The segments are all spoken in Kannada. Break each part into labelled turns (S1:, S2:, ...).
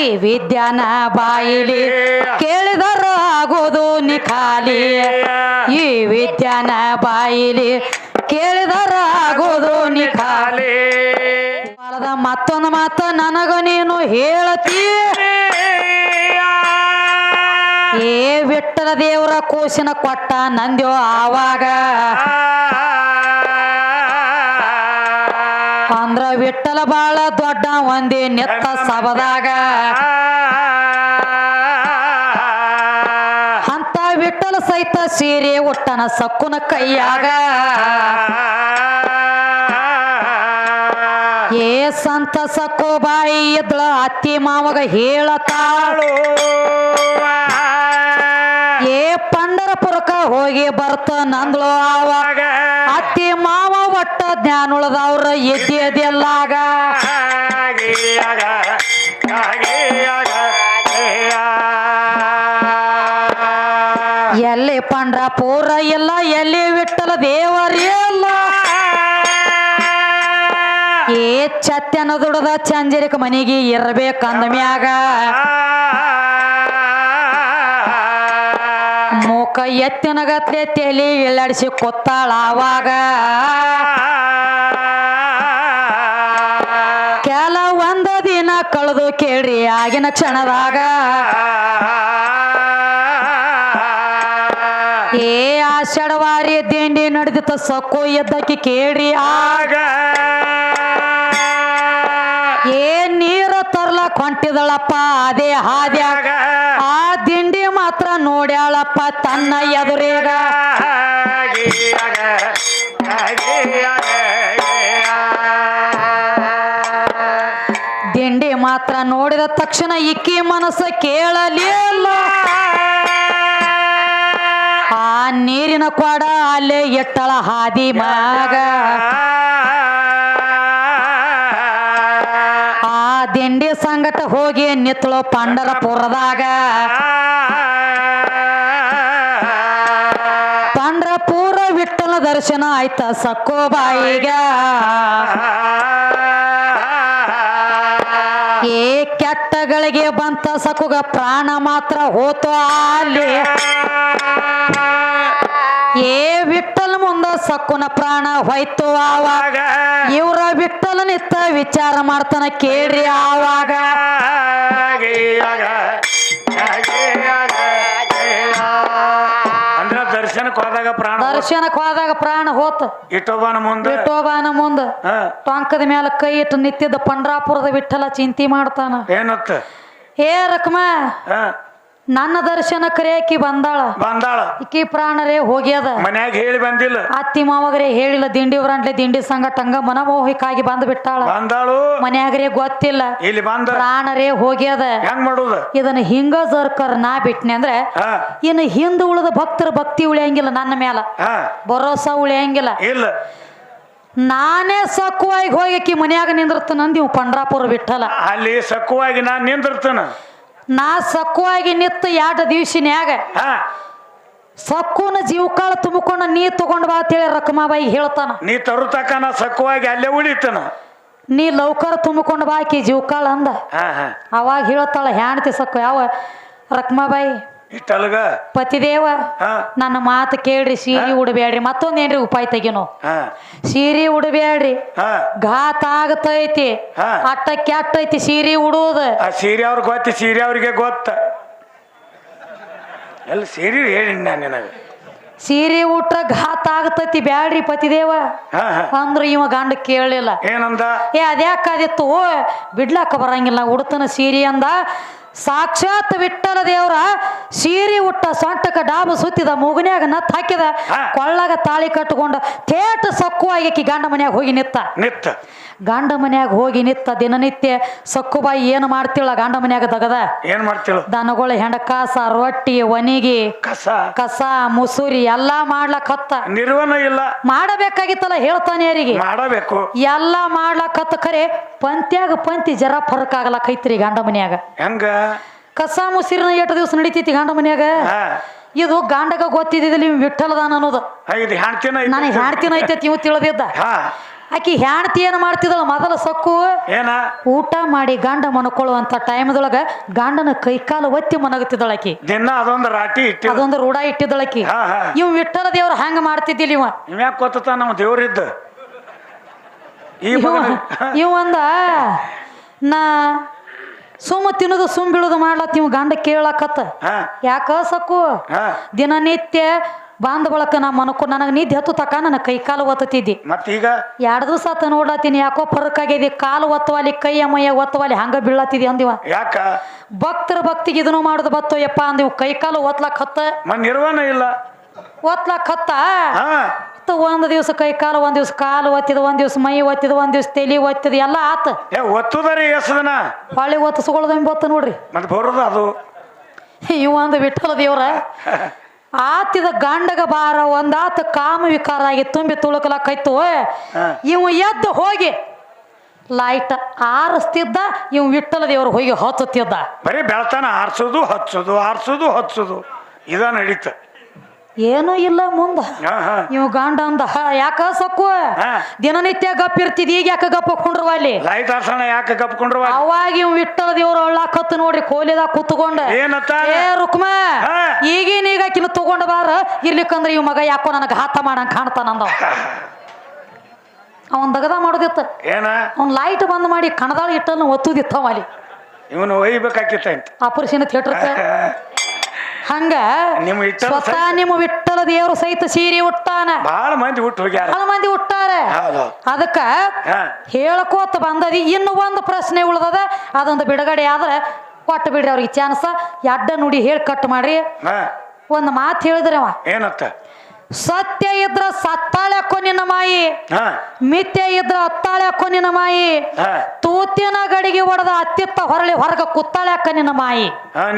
S1: ಈ ವಿದ್ಯಾನ ಬಾಯಿಲಿ ಕೇಳಿದರ ಆಗೋದು ನಿಖಾಲಿ ಈ ವಿದ್ಯಾನ ಬಾಯಿಲಿ ಕೇಳಿದರ ಆಗೋದು ನಿಖಾಲಿ ಮತ್ತೊಂದು ಮಾತು ನನಗ ನೀನು ಹೇಳತಿ. ಏ ವಿಟ್ಟರ ದೇವರ ಕೂಸಿನ ಕೊಟ್ಟ ನಂದ್ಯೋ ಆವಾಗ. ದೊಡ್ಡ ಒಂದೇ ನೆತ್ತ ಸಬದಾಗ ಅಂತ ವಿಠಲ ಸಹಿತ ಸೀರೆ ಉಟ್ಟನ ಸಕ್ಕುನ ಕೈಯಾಗ. ಏ ಸಂತ ಸಕ್ಕು ಬಾಯಿ ಎದ್ಳ ಅತ್ತಿ ಮಾವಗ ಹೇಳತಾಳು. ಪಂಡರಪುರಕ್ಕ ಹೋಗಿ ಬರ್ತ ನಂದ್ಲು ಆವಾಗ ಅತ್ತಿ ಮಾವ ಒಟ್ಟ ಜ್ಞಾನ ಉಳದವ್ರ ಎದ್ದಿ ಎದೆಲ್ಲಾಗ ಎಲ್ಲಿ ಪಂಡ್ರಪುರ ಇಲ್ಲ ಎಲ್ಲಿ ವಿಠಲ ದೇವರಿಲ್ಲ ಏ ಚತ್ಯನ ದುಡದ ಚಂಜರಿಕ ಮನೆಗೆ ಇರಬೇಕಂದ ಮ್ಯಾಗ. ಮೂಕ ಎತ್ತಿನ ಗತ್ಲೆ ತಲಿ ಇಳ್ಳಾಡಿಸಿ ಕೊತ್ತಾಳ ಆವಾಗ ಕೆಲ ದಿನ ಕಳೆದು ಕೇಳ್ರಿ ಆಗಿನ ಕ್ಷಣದಾಗ. ಏ ಆಷಾಢವಾರಿ ದಿಂಡಿ ನಡೆದಿತ್ತ ಸಕ್ಕು ಎದ್ದಕ್ಕಿ ಕೇಳ್ರಿ ಆಗ. ಏ ನೀರು ತರ್ಲಕ್ ಹೊಂಟಿದಳಪ್ಪ ಅದೇ ಹಾದ್ಯಾಗ. ತನ್ನ ಎದುರೇಗ. ದಿಂಡಿ ಮಾತ್ರ ನೋಡಿದ ತಕ್ಷಣ ಇಕ್ಕಿ ಮನಸ್ಸ ಕೇಳಲಿಲ್ಲ. ಆ ನೀರಿನ ಕೊಡ ಅಲ್ಲೇ ಎಟ್ಟಳ ಹಾದಿ ಮಗ ಆ ದಿಂಡಿ ಸಂಗಟ ಹೋಗಿ ನಿತ್ಳು ಪಂಡರಪುರದಾಗ. ದರ್ಶನ ಆಯ್ತ? ಸಕ್ಕೋ ಬಾಯಿಗ. ಏ ಕೆಟ್ಟಗಳಿಗೆ ಬಂತ ಸಕುಗ ಪ್ರಾಣ ಮಾತ್ರ ಹೋತೋ ಅಲ್ಲಿ. ಏ ವಿಠಲ್ ಮುಂದ ಸಕ್ಕುನ ಪ್ರಾಣ ಹೋಯ್ತು ಆವಾಗ. ಇವರ ವಿಠಲ ನಿತ್ತ ವಿಚಾರ ಮಾಡ್ತಾನ ಕೇಳ್ರಿ ಆವಾಗ.
S2: ಪ್ರಾಣ
S1: ದರ್ಶನಕ್ ಹೋದಾಗ ಪ್ರಾಣ ಹೋತ.
S2: ಇಟೋಬಾನ ಮುಂದೆ.
S1: ಇಟೋಬಾನ ಮುಂದ. ಟೊಂಕದ ಮ್ಯಾಲ ಕೈ ಇಟ್ಟು ನಿತ್ಯದ ಪಂಡ್ರಾಪುರದ ವಿಠಲ ಚಿಂತಿ ಮಾಡ್ತಾನ.
S2: ಏನತ್ತ?
S1: ಏ ರಕ್ಮ ನನ್ನ ದರ್ಶನ ಕರೆಯಕಿ ಬಂದಾಳ.
S2: ಬಂದಾಳ.
S1: ಇಕ್ಕಿ ಪ್ರಾಣರೇ ಹೋಗ್ಯದ.
S2: ಮನ್ಯಾಗ ಹೇಳಿ ಬಂದಿಲ್ಲ.
S1: ಅತ್ತಿ ಮಾವಗರೇ ಹೇಳಿಲ್ಲ ದಿಂಡಿ ಉರಂಟ್ಲೆ ದಿಂಡಿ ಸಂಘ ತಂಗ ಮನಮೋಹಿಕಾಗಿ ಬಂದು ಬಿಟ್ಟಾಳ.
S2: ಬಂದಾಳು.
S1: ಮನ್ಯಾಗರೇ ಗೊತ್ತಿಲ್ಲ.
S2: ಇಲ್ಲಿ ಬಂದ.
S1: ಪ್ರಾಣರೇ ಹೋಗ್ಯದ.
S2: ಹೆಂಗ್ ಮಾಡುದ?
S1: ಇದನ್ನ ಹಿಂಗ ಜರ್ಕರ್ ನಾ ಬಿಟ್ನೆ ಅಂದ್ರೆ ಇನ್ನು ಹಿಂದ ಉಳಿದ ಭಕ್ತರ ಭಕ್ತಿ ಉಳಿಯಂಗಿಲ್ಲ ನನ್ನ ಮೇಲ ಭರೋಸ ಉಳಿಯಂಗಿಲ್ಲ.
S2: ಇಲ್ಲ.
S1: ನಾನೇ ಸಕ್ಕುವಾಗಿ ಹೋಗಿ ಮನ್ಯಾಗ ನಿಂದಿರ್ತನ ನಂದಿ ಪಂಡ್ರಾಪುರ ಬಿಟ್ಟಲ್ಲ
S2: ಅಲ್ಲಿ ಸಕ್ಕುವಾಗಿ ನಾನ್ ನಿಂದಿರ್ತೇನ.
S1: ನಾ ಸಕ್ಕುವಾಗಿ ನಿತ್ತು ಎರಡು ದಿವ್ಸಿನ್ಯಾಗ ಸಕ್ಕುನ ಜೀವಕಾಳ ತುಂಬಿಕೊಂಡ ನೀ ತಗೊಂಡ್ ಬಾ ಅಂತೇಳಿ ರಕಮಾಬಾಯಿ ಹೇಳ್ತಾನ.
S2: ನೀ ತರುತಕ ನಾ ಸಕ್ಕುವಾಗಿ ಅಲ್ಲೇ ಉಳಿತನ.
S1: ನೀ ಲೌಕರ ತುಂಬಿಕೊಂಡ್ ಬಾ ಆಕಿ ಜೀವಕಾಳ ಅಂದ. ಅವಾಗ ಹೇಳ್ತಾಳ ಹ್ಯಾಣ್ತಿ ಸಕ್ಕು ಯಾವ? ರಕ್ಮಾಬಾಯಿ
S2: ಇಟ್ಟಲ್ಗ
S1: ಪತಿದೇವ
S2: ಹಾ.
S1: ನನ್ನ ಮಾತು ಕೇಳ್ರಿ ಸೀರೆ ಉಡಬೇಡ್ರಿ ಮತ್ತೊಂದೇನ್ರಿ ಉಪಾಯ ತೆಗಿನೋ
S2: ಹಾ.
S1: ಸೀರೆ ಉಡಬೇಡ್ರಿ
S2: ಹಾ.
S1: ಘಾತ ಆಗತೈತಿ.
S2: ಹಾ.
S1: ಅಟ್ಟ ಕೆಟ್ಟೈತಿ ಸೀರೆ ಉಡುವುದ.
S2: ಆ ಸೀರೆ ಅವ್ರಿಗೆ ಗೊತ್ತ ಸೀರೆ ಅವ್ರಿಗೆ ಗೊತ್ತ. ಎಲ್ಲ ಸೀರೆ ಹೇಳಿ ನಾನು ನಿನಗೆ?
S1: ಸೀರೆ ಉಟ್ರ ಘಾತ ಆಗತೈತಿ ಬ್ಯಾಡ್ರಿ ಪತಿದೇವ.
S2: ಹಾ ಹಾ.
S1: ಅಂದ್ರ ಇವ ಗಂಡ ಕೇಳಲಿಲ್ಲ
S2: ಏನಂದ?
S1: ಏ ಅದ್ಯಾಕಾದಿತ್ತು ಬಿಡ್ಲಾಕ ಬರಂಗಿಲ್ಲ ಉಡ್ತನ ಸೀರೆ ಅಂದ. ಸಾಕ್ಷಾತ್ ವಿಠಲ ದೇವ್ರ ಸೀರೆ ಉಟ್ಟ ಸೊಂಟಕ ಡಾಬ ಸುತ್ತಿದ ಮೂಗನ್ಯಾಗ ನತ್ ಹಾಕಿದ. ಕೊಳ್ಳಾಗ ತಾಳಿ ಕಟ್ಟಕೊಂಡ ಥೇಟ್ ಸಕ್ಕುವಾಗಿ ಆಕಿ ಗಂಡ ಮನ್ಯಾಗ ಹೋಗಿ ನಿತ್ತ
S2: ನಿತ್ತ
S1: ಗಂಡ ಮನ್ಯಾಗ ಹೋಗಿ ನಿತ್ತ ದಿನನಿತ್ಯ ಸಕ್ಕುಬಾಯಿ ಏನು ಮಾಡ್ತಿಳ ಗಂಡ ಮನ್ಯಾಗ ತಗದ
S2: ಏನ್ ಮಾಡ್ತಿಳು?
S1: ದನಗಳ ಹೆಂಡಕಾಸ ರೊಟ್ಟಿ ಒನಿಗಿ
S2: ಕಸ.
S1: ಕಸ ಮುಸುರಿ ಎಲ್ಲಾ ಮಾಡ್ಲಕ್ ಹತ್ತ.
S2: ನಿರ್ವಹಣ ಇಲ್ಲ.
S1: ಮಾಡಬೇಕಾಗಿತ್ತಲ್ಲ ಹೇಳ್ತಾನೆ ಯಾರಿಗೆ?
S2: ಮಾಡಬೇಕು.
S1: ಎಲ್ಲಾ ಮಾಡ್ಲಕ್ ಹತ್ತ ಖರೆ ಪಂತ್ಯಾಗ ಪಂತಿ ಜರ ಫರಕ್ ಆಗ್ಲಕ್ಕೈತ್ರಿ ಗಂಡ ಮನ್ಯಾಗ.
S2: ಹೆಂಗ?
S1: ಕಸ ಮುಸಿರಿನ ಎಷ್ಟು ದಿವಸ ನಡಿತೈತಿ ಗಂಡ ಮನ್ಯಾಗ? ಇದು ಗಾಂಡಗ ಗೊತ್ತಿದ್ದಿಲ್ಲ ಇವ್ ವಿಠಲದಾನ ಅನ್ನೋದು.
S2: ಇದು ಹೆಣ್ತಿನ
S1: ನಾನು ಹ್ಯಾಡ್ತಿನ ಐತೈತಿ ಇವ್ ತಿಳಿದಿದ್ದ. ಆಕಿ ಹೆಣ್ತಿ ಏನು ಮಾಡ್ತಿದಳ ಮೊದಲ ಸೊಕ್ಕು.
S2: ಏನ?
S1: ಊಟ ಮಾಡಿ ಗಂಡ ಮನ್ಕೊಳ್ಳುವಂತ ಟೈಮ್ದೊಳಗ ಗಂಡನ ಕೈಕಾಲು ಒತ್ತಿ ಮನಗತಿದ್ದಳು ಆಕಿ.
S2: ದಿನ ಅದೊಂದು ರಾಟಿ ಇಟ್ಟಿ
S1: ಅದೊಂದು ರೂಢ ಇಟ್ಟಿದ್ದಳು ಆಕಿ.
S2: ಹಾ ಹಾ.
S1: ಇವ್ ವಿಠಲ ದೇವ್ರ ಹಂಗ ಮಾಡ್ತಿದ್ದಿಲ್ಲ ಇವ?
S2: ಇವ್ಯಾಕ ಗೊತ್ತ ನಮ್ಮ ದೇವ್ರಿದ್ದ? ಈ
S1: ಇವ
S2: ಮಗನ
S1: ಇವ ಅಂದ ನಾ ಸುಮ್ಮ ತಿನ್ನೋದು ಸುಮ್ ಬೀಳೋದು ಮಾಡ್ಲತ್ತ ಇವ್ ಗಂಡ ಕೇಳಕತ್ತ.
S2: ಹಾ.
S1: ಯಾಕ ಸಕ್ಕು?
S2: ಹಾ.
S1: ದಿನನಿತ್ಯ ಬಾಂಧ ಬಳಕ ನಾ ಮನಕು ನನಗೆ ನಿದ್ದೆ ಹತ್ತು ತಕ ನನ್ನ ಕೈ ಕಾಲು ಒತ್ತತಿದ್ದಿ
S2: ಮತ್ತೀಗ?
S1: ಎರಡು ದಿವಸ ಆತ ನೋಡ್ಲತ್ತೀನಿ ಯಾಕೋ ಫರಕ್ ಆಗಿದೆ ಕಾಲು ಒತ್ತವಾಲಿ ಕೈ ಅಮ್ಮಯ್ಯ ಒತ್ತವಾಲಿ ಹಂಗ ಬೀಳತ್ತಿದಿ ಅಂದಿವ.
S2: ಯಾಕ?
S1: ಭಕ್ತರ ಭಕ್ತಿಗೆ ಇದನ್ನು ಮಾಡುದು ಬತ್ತೋಯಪ್ಪ ಅಂದಿವ್ ಕೈ ಕಾಲು ಒತ್ಲಾಕ್ ಹತ್ತ.
S2: ಮನ್ ನಿರ್ವಾಣ ಇಲ್ಲ.
S1: ಒತ್ಲಾಕ್ ಹತ್ತ? ಒಂದ್ ದಿವಸ ಕೈ ಕಾಲು ಒಂದ್ ದಿವ್ಸ ಕಾಲು ಒತ್ತಿದ ಒಂದ್ ದಿವ್ಸ ಮೈ ಒತ್ತಿದ ಒಂದ್ ದಿವ್ಸ ತಲಿ ಒತ್ತಿದ ಎಲ್ಲ ಆತ.
S2: ಏ ಎಷ್ಟು ಎಸದನ?
S1: ಹೊಳ್ಳಿ ಒತ್ತಿಸ್ಕೊಳ್ಳೋದು ಎಂಬತ್ತು ನೋಡ್ರಿ.
S2: ಮತ್ತೆ ಬರೋದು ಅದು?
S1: ಇವ ಒಂದು ವಿಠಲ ದೇವ್ರ. ಆತಿದ ಗಂಡಗ ಬಾರ ಒಂದಾತ ಕಾಮ ವಿಕಾರ ಆಗಿ ತುಂಬಿ
S2: ತುಳುಕಲಾಕೈತು.
S1: ಇವ ಎದ್ದು ಹೋಗಿ ಲೈಟ್ ಆರಿಸ್ತಿದ್ದ ಇವ್ ವಿಠಲ ದೇವ್ರು ಹೋಗಿ ಹತ್ತುತ್ತಿದ್ದ.
S2: ಬರೀ ಬೆಳತನ ಆರ್ಸೋದು ಹಚ್ಚೋದು ಆರ್ಸೋದು ಹಚ್ಚೋದು ಇದ ನಡೀತ.
S1: ಏನೂ ಇಲ್ಲ ಮುಂದ. ನೀವು ಗಂಡ ಅಂದ ಯಾಕ ಸಕ್ಕು? ದಿನನಿತ್ಯ ಗಪ್ ಇರ್ತಿದ್ ಈಗ ಯಾಕ ಗಪ್ಪ ಹಾಕೊಂಡ್ರವ ಅಲ್ಲಿ?
S2: ಯಾಕೆ ಗಪ್ ಯಾಕೆ ಕಪ್ಕೊಂಡ್ರವ
S1: ಅವಾಗ ಇವ್ ಇಟ್ಟ ದೇವ್ರು ಅಳ್ಳಾಕತ್ತು ನೋಡಿ ಕೋಲಿದಾಗ ಕೂತ್ಕೊಂಡ. ಏ ರುಕ್ಮ. ಈಗೀನ ಈಗ ಕಿನ್ನ ತಗೊಂಡ ಬಾರ ಇರ್ಲಿಕ್ಕಂದ್ರ ಇವ್ ಮಗ ಯಾಕೋ ನನಗೆ ಹಾತ ಮಾಡಂಗ್ ಕಾಣ್ತಾನಂದ ಅವನ್ ದಗದ ಮಾಡೋದಿತ್ತ.
S2: ಏನ?
S1: ಅವ್ನ್ ಲೈಟ್ ಬಂದ್ ಮಾಡಿ ಕಣದಾಳ ಇಟ್ಟನ್ನು ಒತ್ತುದಿತ್ತವ ಅಲ್ಲಿ.
S2: ಇವನು ಒಯ್ಬೇಕಾಗಿತ್ತ
S1: ಆಪರೇಷನ್ ಥಿಯೇಟರ್ಕ? ಹಂಗ
S2: ನಿಮ್ಮ ಇಟ್ಟರ
S1: ಸ್ವತಃ ನಿಮ್ಮ ವಿಠಲ ದೇವರು ಸಹಿತ ಸೀರೆ ಉಟ್ಟಾನ.
S2: ಬಹಳ ಮಂದಿ ಹುಟ್ಟು ಹೋಗ್ಯಾರ
S1: ಬಹಳ ಮಂದಿ ಉಟ್ಟಾರ.
S2: ಹೌದು.
S1: ಅದಕ್ಕ
S2: ಹಾ.
S1: ಹೇಳ್ಕೋತ ಬಂದದಿ. ಇನ್ನು ಒಂದು ಪ್ರಶ್ನೆ ಉಳ್ದದ. ಅದೊಂದು ಬಿಡುಗಡೆ ಆದ್ರೆ ಕೊಟ್ಟು ಬಿಡ್ರಿ ಅವ್ರಿಗೆ ಚಾನ್ಸ ಎಡ್ಡ ನುಡಿ ಹೇಳಿ ಕಟ್ ಮಾಡ್ರಿ.
S2: ಹಾ.
S1: ಒಂದು ಮಾತು ಹೇಳಿದ್ರವ ಅವ.
S2: ಏನತ್ತ
S1: ಸತ್ಯ ಇದ್ರ ಸತ್ತಾಳೆ ಕೊನಿನ ಮಾಯಿ. ಮಿಥ್ಯ ಇದ್ರ ಅತ್ತಾಳೆ ಕೊನಿನ ಮಾಯಿ. ತೂತಿನ ಗಡಿಗೆ ಹೊಡೆದ ಅತ್ತಿತ್ತ ಹೊರಳಿ ಹೊರಗ ಕುತ್ತಾಳೆ ನಿನ್ನ ಮಾಯಿ.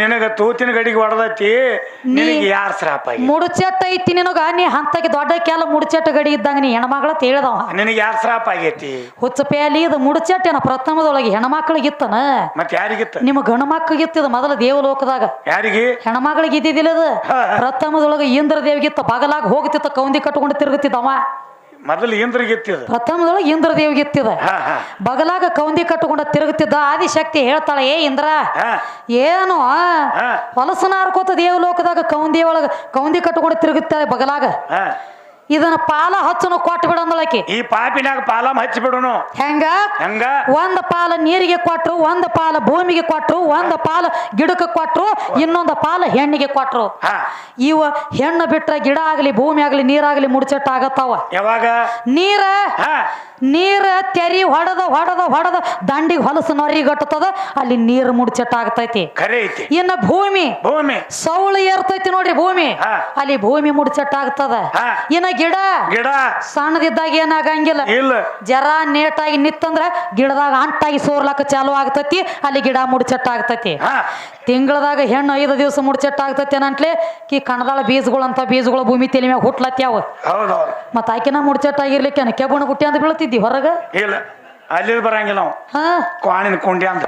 S2: ನಿನಗ ತೂತಿನ ಗಡಿಗೆ ಹೊಡೆದತಿ ನಿನಗೆ ಯಾರ ಶ್ರಾಪ
S1: ಮುಡುಚೆಟ್ಟ ಐತಿ ನಿನಗ ನೀ ಹಂತಕ್ಕೆ ದೊಡ್ಡ ಕೆಲ ಮುಡುಚೆಟ್ಟ ಗಡಿ ಇದ್ದಂಗ ನೀ ಹೆಣ್ಮಗಳ ತಿಳಿದವ
S2: ನಿನಗೆ ಯಾರ ಶ್ರಾಪ ಆಗೈತಿ?
S1: ಹುಚ್ಚ ಪ್ಯಾಲಿ ಇದು ಏನ ಪ್ರಥಮದೊಳಗೆ ಹೆಣ್ಮಕ್ಳಿಗಿತ್ತನ
S2: ಮತ್ತೆ ಯಾರಿಗಿತ್ತ
S1: ನಿಮ್ಮ ಗಂಡು ಮಕ್ಕಳಿಗಿತ್ತದ ಮೊದಲ ದೇವಲೋಕದಾಗ.
S2: ಯಾರಿಗೆ?
S1: ಹೆಣ್ಮಕ್ಳಿಗೆ ಇದ್ದಿದ್ದಿಲ್ಲ ಅದು ಪ್ರಥಮದೊಳಗೆ ಇಂದ್ರ ದೇವಿಗಿತ್ತ ಬಗಲಾಗ ಹೋಗ್ತಿತ್ತ ಕೌಂದಿ ಕಟ್ಕೊಂಡು ತಿರುಗುತ್ತಿದ್ದವ.
S2: ಮೊದಲು ಇಂದ್ರಿಗಿತ್ತಿದ
S1: ಪ್ರಥಮದೊಳಗೆ ಇಂದ್ರ ದೇವಿಗಿತ್ತಿದ ಬಗಲಾಗ ಕೌಂದಿ ಕಟ್ಟುಕೊಂಡ ತಿರುಗುತ್ತಿದ್ದ ಆದಿಶಕ್ತಿ ಹೇಳ್ತಾಳೆ ಏ ಇಂದ್ರ ಏನು. ಹೊಲಸನ ಹಾರ್ಕೋತ ದೇವಲೋಕದಾಗ ಕೌಂದಿ ಒಳಗ ಕೌಂದಿ ಕಟ್ಟುಕೊಂಡು ತಿರುಗುತ್ತಾಳೆ ಬಗಲಾಗ. ಇದನ್ನ ಪಾಲ ಹಚ್ಚನು ಕೊಟ್ಟು ಬಿಡಂದಳಕಿ
S2: ಈ ಪಾಪಿನಾಗ ಪಾಲ ಹಚ್ಚಿ ಬಿಡೋನು
S1: ಹೆಂಗ?
S2: ಹೆಂಗ?
S1: ಒಂದ್ ಪಾಲ ನೀರಿಗೆ ಕೊಟ್ರು ಒಂದ ಪಾಲ ಭೂಮಿಗೆ ಕೊಟ್ರು ಒಂದ ಪಾಲ ಗಿಡಕ್ಕೆ ಕೊಟ್ರು ಇನ್ನೊಂದು ಪಾಲ ಹೆಣ್ಣಿಗೆ ಕೊಟ್ರು. ಇವ ಹೆಣ್ಣು ಬಿಟ್ರ ಗಿಡ ಆಗಲಿ ಭೂಮಿ ಆಗಲಿ ನೀರಾಗಲಿ ಮುಡ್ಚಟ್ಟ ಆಗತ್ತಾವ
S2: ಯಾವಾಗ?
S1: ನೀರ
S2: ಹಾ.
S1: ನೀರ ತೆರಿ ಹೊಡೆದ ಹೊಡೆದ ಹೊಡೆದ ದಂಡಿಗೆ ಹೊಲಸು ನೊರಿಗಟ್ಟುತ್ತದ ಅಲ್ಲಿ ನೀರು ಮುಡ್ಚಟ್ಟ ಆಗ್ತೈತಿ ಇನ್ನು ಭೂಮಿ
S2: ಭೂಮಿ.
S1: ಸೌಳು ಏರ್ತೈತಿ ನೋಡ್ರಿ ಭೂಮಿ. ಅಲ್ಲಿ ಭೂಮಿ ಮುಡ್ಚಟ್ಟ ಆಗ್ತದ. ಇನ್ನ ಗಿಡ.
S2: ಗಿಡ.
S1: ಸಣ್ಣದಿದ್ದಾಗ ಏನಾಗಂಗಿಲ್ಲ.
S2: ಇಲ್ಲ.
S1: ಜರ ನೇಟಾಗಿ ನಿತ್ತಂದ್ರ ಗಿಡದಾಗ ಅಂಟಾಗಿ ಸೋರ್ಲಾಕ ಚಾಲು ಆಗ್ತೈತಿ ಅಲ್ಲಿ ಗಿಡ ಮುಡ್ಚಟ್ಟ ಆಗ್ತೈತಿ ತಿಂಗಳದಾಗ ಹೆಣ್ಣು ಐದು ದಿವಸ ಮುಡ್ಚಟ್ಟ ಆಗ್ತೈತಿ ಏನಂಟ್ಲೆ ಕಿ ಕಣದಾಳ ಬೀಜಗಳು ಅಂತ ಬೀಜಗಳು ಭೂಮಿ ತಲೆ ಮ್ಯಾಗ ಹುಟ್ಲತ್ಯಾವ. ಮತ್ತ ಆಕಿನ ಮುಡ್ಚೆಟ್ಟಾಗಿರ್ಲಿಕ್ಕೆ ಕೆಬ್ಬಣ ಗುಟ್ಟಿ ಅಂತ ಬೀಳ್ತಿದ್ದಿ ಹೊರಗ?
S2: ಇಲ್ಲ ಅಲ್ಲಿ ಬರಂಗಿಲ್ಲ ನಾವು
S1: ಹಾ?
S2: ಕ್ವಾಣಿನ ಕುಂಡಿ ಅಂತ.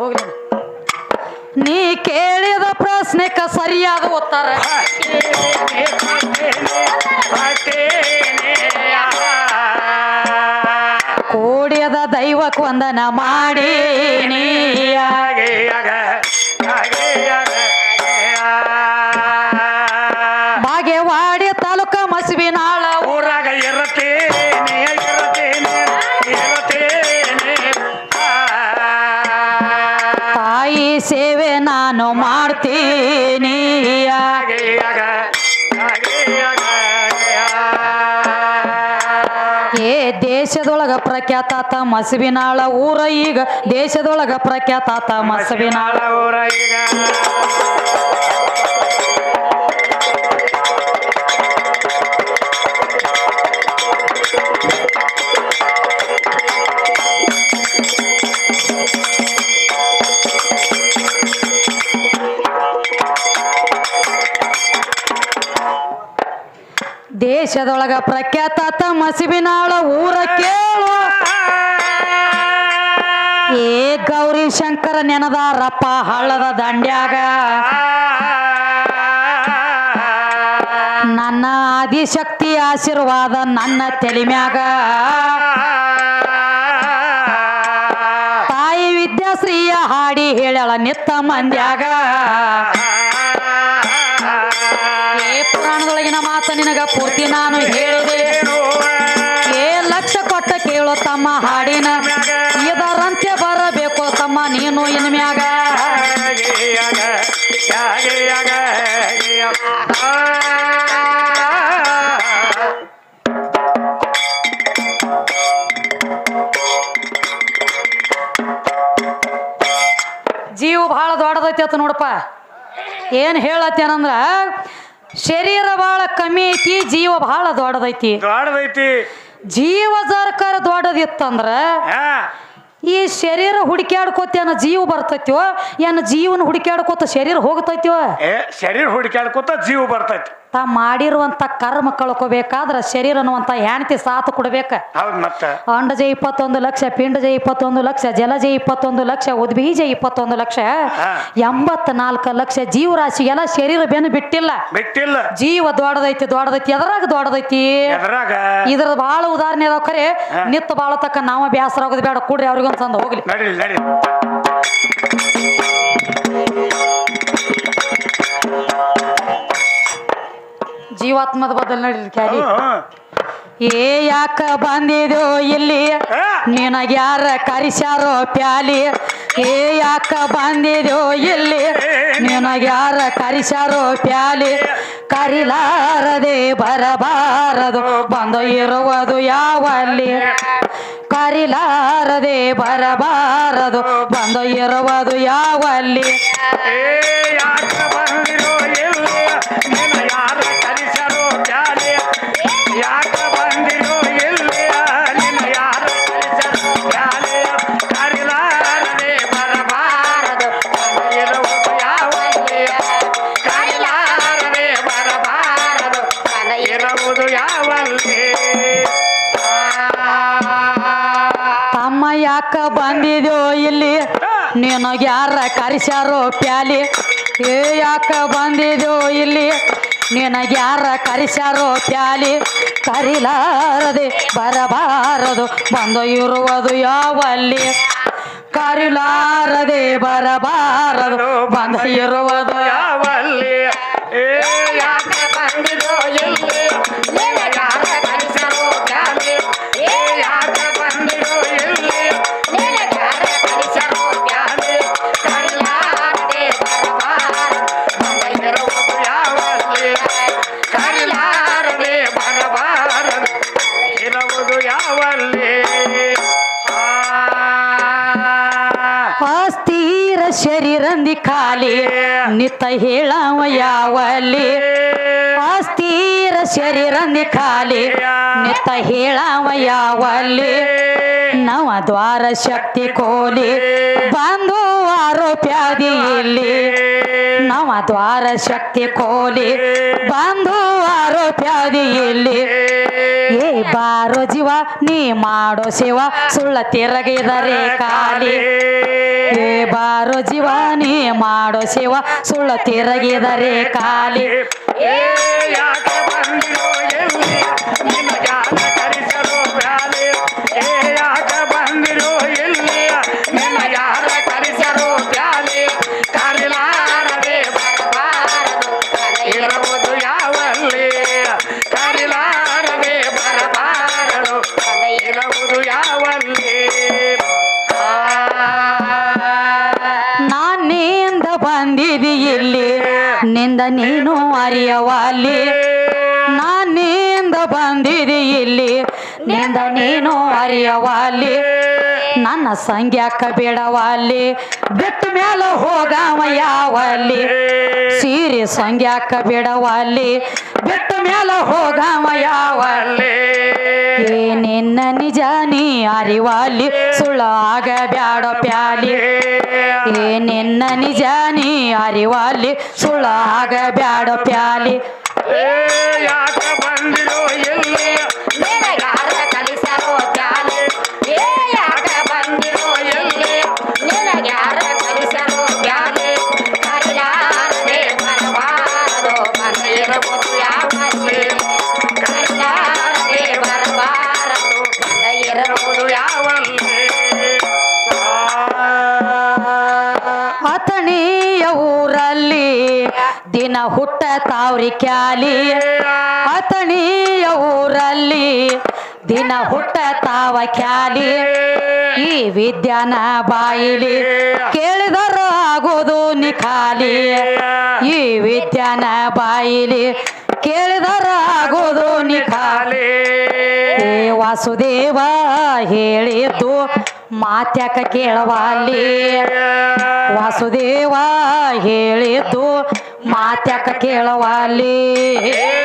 S1: ಹೋಗ್ಲಿ. ನೀ ಕೇಳಿದ ಪ್ರಶ್ನೆಕ ಸರಿಯಾದ ಉತ್ತರ. ದೈವಕ್ ವಂದನ ಮಾಡಿ ಬಾಗೇವಾಡಿ ತಾಲೂಕ ಮಸುವಿನಾಳ.
S2: ಊರಾಗ ಇರತೇನೆ ಇರತೇನೆ ಇರತೇನೆ.
S1: ತಾಯಿ ಸೇವೆ ನಾನು ಮಾಡ್ತೀನಿ. ದೇಶದೊಳಗ ಪ್ರಖ್ಯಾತ ಮಸಬಿನಾಳ ಊರ ಈಗ ದೇಶದೊಳಗ ಪ್ರಖ್ಯಾತ ಮಸಿಬಿನಾಳ
S2: ಊರ ಈಗ
S1: ದೇಶದೊಳಗ ಪ್ರಖ್ಯಾತ ಮಸಿಬಿನಾಳ ಊರ ಕೇಳು ಏ ಗೌರಿ ಶಂಕರ ನೆನದಾರಪ್ಪ ಹಳ್ಳದ ದಂಡ್ಯಾಗ.
S2: ನನ್ನ
S1: ಆದಿಶಕ್ತಿ ಆಶೀರ್ವಾದ ನನ್ನ ತೆಲಿಮ್ಯಾಗ. ತಾಯಿ ವಿದ್ಯಾಶ್ರೀಯ ಹಾಡಿ ಹೇಳಳ ನಿತ್ತ ಮಂದ್ಯಾಗ. ಏ ಪುರಾಣದೊಳಗಿನ ಮಾತ ನಿನಗ ಪೂರ್ತಿ ನಾನು ಹೇಳಿದೆ ಏ ಲಕ್ಷ ಕೊಟ್ಟ ಕೇಳೋ ತಮ್ಮ ಹಾಡಿನ. ನೀನು ಇನ್ ಮ್ಯಾಗ? ಜೀವ ಬಹಳ ದೊಡ್ಡದೈತಿ ಅತ್ತ ನೋಡಪ್ಪ. ಏನು ಹೇಳತ್ತೇನಂದ್ರ ಶರೀರ ಬಹಳ ಕಮ್ಮಿ ಐತಿ ಜೀವ ಬಹಳ ದೊಡ್ಡದೈತಿ.
S2: ದೊಡ್ಡದೈತಿ.
S1: ಜೀವ ಸರ್ಕಾರ ದೊಡ್ಡದಿತ್ತಂದ್ರ ಈ ಶರೀರ ಹುಡುಕ್ಯಾಡ್ಕೋತೇನ ಜೀವ ಬರ್ತೈತ್ಯೋ ಏನ ಜೀವನ ಹುಡುಕ್ಯಾಡ್ಕೋತ ಶರೀರ ಹೋಗ್ತೈತ್ಯೋ
S2: ಏ, ಶರೀರ ಹುಡುಕ್ಯಾಡ್ಕೊತ ಜೀವ ಬರ್ತೈತಿ.
S1: ತಾ ಮಾಡಿರುವಂತ ಕರ್ಮ ಕಳ್ಕೋಬೇಕಾದ್ರ ಶರೀರ ಅನ್ನುವಂತ ಹೆಂಡತಿ ಸಾಥ್ ಕೊಡ್ಬೇಕ. ಅಂಡಜ ಇಪ್ಪತ್ತೊಂದು ಲಕ್ಷ ಪಿಂಡಜ ಇಪ್ಪತ್ತೊಂದು ಲಕ್ಷ ಜಲಜ ಇಪ್ಪತ್ತೊಂದು ಲಕ್ಷ ಉದ್ಬೀಜ ಇಪ್ಪತ್ತೊಂದು ಲಕ್ಷ
S2: ಎಂಬತ್
S1: ನಾಲ್ಕು ಲಕ್ಷ ಜೀವರಾಶಿಗೆಲ್ಲ ಶರೀರ ಬೆನ್ನು ಬಿಟ್ಟಿಲ್ಲ.
S2: ಬಿಟ್ಟಿಲ್ಲ.
S1: ಜೀವ ದೊಡ್ಡದೈತಿ ದೊಡ್ಡದೈತಿ ಎದ್ರಾಗ ದೊಡ್ಡದೈತಿ. ಇದ್ರ ಬಹಳ ಉದಾಹರಣೆ ಅದಾವ ಖರೆ. ನಿತ್ತ ಬಾಳತಕ್ಕ ನಾವ ಬ್ಯಾಸರ ಆಗೋದು ಬೇಡ ಕೂಡ್ರಿ ಅವ್ರಿಗೊಂದು ಸಂದ ಹೋಗ್ಲಿ. ಜೀವಾತ್ಮದ ಬದಲ್ ನಡೀಲಿ ಕ್ಯಾರಿ. ಏ ಯಾಕ ಬಂದಿದೋ ಇಲ್ಲಿ? ನಿನಗ ಯಾರ ಕರಿಸ್ಯಾರೋ ಪ್ಯಾಲಿ? ಏ ಯಾಕ ಬಂದಿದೋ ಇಲ್ಲಿ? ನಿನಗ ಯಾರ ಕರಿಸ್ಯಾರೋ ಪ್ಯಾಲಿ? ಕರಿಲಾರದೆ ಬರಬಾರದು ಬಂದು ಇರುವುದು ಯಾವಲ್ಲಿ? ಕರಿಲಾರದೆ ಬರಬಾರದು ಬಂದು ಇರುವುದು ಯಾವಲ್ಲಿ?
S2: ಯಾಕ
S1: ಬಂದಿದ್ಯೋ ಇಲ್ಲಿ? ನೀನು ಯಾರ ಕರಿಸ್ಯಾರೋ ಪ್ಯಾಲಿ? ಏ, ಯಾಕ ಬಂದಿದ್ಯೋ ಇಲ್ಲಿ? ನಿನಗ್ಯಾರ ಯಾರ ಕರಿಸ್ಯಾರೋ ಪ್ಯಾಲಿ? ಕರಿಲಾರದೆ ಬರಬಾರದು, ಬಂದು ಇರುವುದು ಯಾವಲ್ಲಿ? ಕರಿಲಾರದೆ ಬರಬಾರದು, ಬಂದು ಇರುವುದು ಯಾವ ನಿತ್ತ ಹೇಳವ ಯಾವಲ್ಲಿ? ಅಸ್ಥಿರ ಶರೀರ ನಿಖಾಲಿ ನಿತ್ತ ಹೇಳವ ಯಾವಲ್ಲಿ? ನವ ದ್ವಾರ ಶಕ್ತಿ ಕೋಲಿ. ಬಂದು ಆರೋಪ್ಯಾದಿ ಇಲ್ಲಿ. ನವ ದ್ವಾರ ಶಕ್ತಿ ಕೋಲಿ ಬಂದು ಆರೋಪ್ಯಾದಿ ಇಲ್ಲಿ. ಏ ಬಾರೋ ಜೀವ, ನೀ ಮಾಡೋ ಶಿವ ಸುಳ್ಳ ತಿರಗಿದರೆ ಕಾಲಿ ಏ ಬಾರೋ ಜೀವ, ನೀ ಮಾಡೋ ಶಿವ ಸುಳ್ಳ ತಿರಗಿದರೆ ಕಾಲಿ
S2: ಏ, ಯಾಕೆ ಬಂದಿರೋ
S1: ನೀನು ಅರಿಯವಾಲಿ ಬಂದಿರಿ ಇಲ್ಲಿ. ನಿಂದ ನೀನು ಅರಿಯವಾಲಿ ನನ್ನ ಸಂಗ್ಯಾಕ ಬೇಡವಾಲಿ ಬಿಟ್ಟ ಮೇಲೆ ಹೋಗವ ಯಾವಲ್ಲಿ ಸೀರೆ ಸಂಗ್ಯಾಕ ಬೇಡವಾಲಿ ಬಿಟ್ಟ ಮೇಲೆ ಹೋಗವ ಯಾವಲ್ಲಿ ಏ ನಿನ್ನ ನಿಜ ನೀ ಅರಿವಾಲಿ ಸುಳ್ಳಾಗ ಬ್ಯಾಡ ಪ್ಯಾಲಿ. ಏ ನಿನ್ನ ನಿಜ ನೀ ಅರಿವಾಲಿ ಸುಳ್ಳಾಗ ಬ್ಯಾಡ ಪ್ಯಾಲಿ. ತಾವ್ರಿ ಕ್ಯಾಲಿ. ಅತಣಿಯ ಊರಲ್ಲಿ ದಿನ ಹುಟ್ಟ ತಾವ ಕ್ಯಾಲಿ. ಈ ವಿದ್ಯಾನ ಬಾಯಿಲಿ ಕೇಳಿದರು ಆಗೋದು ನಿಖಾಲಿ. ಈ ವಿದ್ಯಾನ ಬಾಯಿಲಿ ಕೇಳಿದರು ಆಗೋದು ನಿಖಾಲಿ ವಾಸುದೇವ ಹೇಳಿದ್ದು ಮಾತ್ಯಾಕ ಕೇಳವಾಲಿ. ವಾಸುದೇವ ಹೇಳಿದ್ದು ಮಾತ್ಯಾಕ ಕೇಳವಾಲಿ ನಿನಗ್ಯಾರ